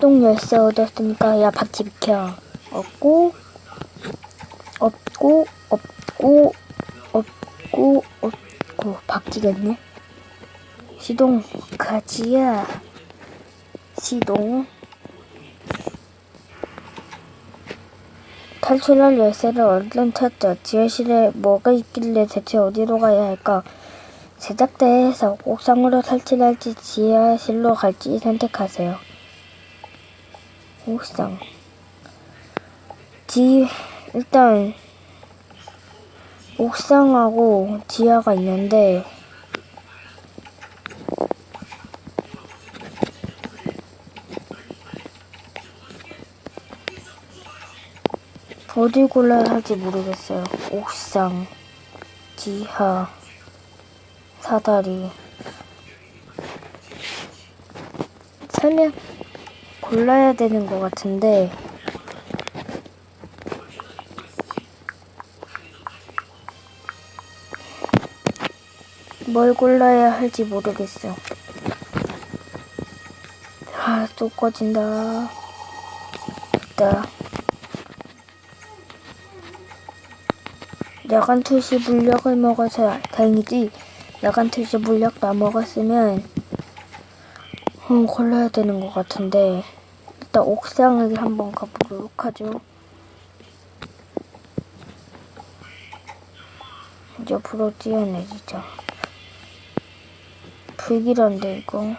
시동 열쇠 얻었으니까 야 박쥐 비켜. 없고 없고 없고 없고 없고. 박쥐겠네. 시동 가지야. 시동. 탈출할 열쇠를 얼른 찾자. 지하실에 뭐가 있길래 대체 어디로 가야 할까? 제작대에서 옥상으로 탈출할지 지하실로 갈지 선택하세요. 옥상. 지, 일단, 옥상하고 지하가 있는데, 어디 골라야 할지 모르겠어요. 옥상, 지하, 사다리. 설명 골라야 되는 것 같은데 뭘 골라야 할지 모르겠어. 아, 또 꺼진다. 됐다. 야간 투시 물약을 먹어서 다행이지. 야간 투시 물약 다 먹었으면 음, 골라야 되는 것 같은데 일단 옥상을 한번 가보도록 하죠. 옆으로 뛰어내리자. 불길한데 이거.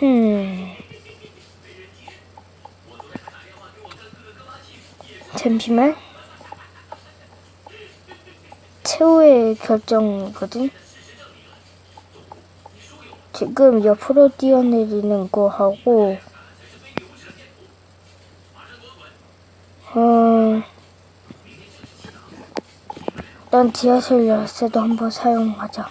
흠. 잠시만. 최후의 결정이거든. 지금 옆으로 뛰어내리는 거 하고, 어, 난 지하실 열쇠도 한번 사용하자.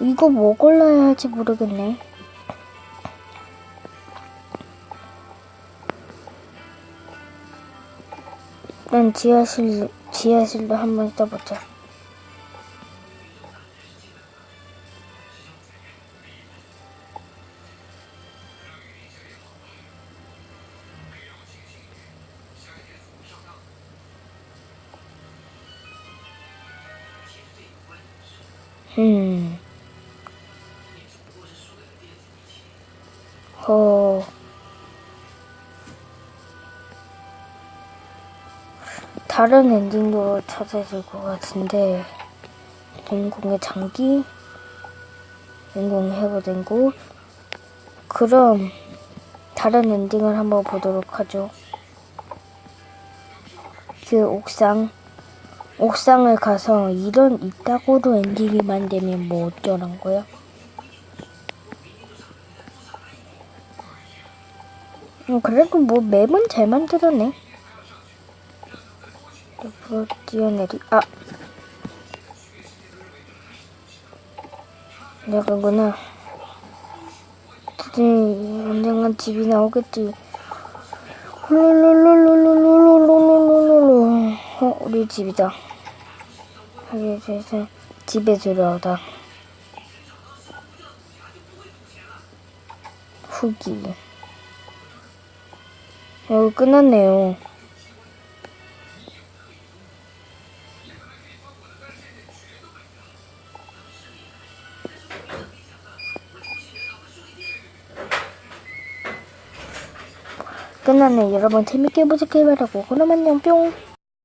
이거 뭐 골라야 할지 모르겠네. 난 지하실, 지하실로 한번 써보자. 음. 어. 다른 엔딩도 찾아질 것 같은데 주인공의 장기? 주인공의 해보된 곳 그럼 다른 엔딩을 한번 보도록 하죠. 그 옥상 옥상을 가서 이런 이따구로 엔딩이 만들면 뭐 어쩌란 거야? 음, 그래도 뭐 맵은 잘 만들었네 옆으로 뛰어내리 아. 내가구나. 드디어 언젠간 집이 나오겠지. 어 우리 집이다. 하게 돼서 집에 들어오다. 후기. 여기 끝났네요 끝났네. 여러분 재밌게 보시길 바라고 그럼 안녕 뿅.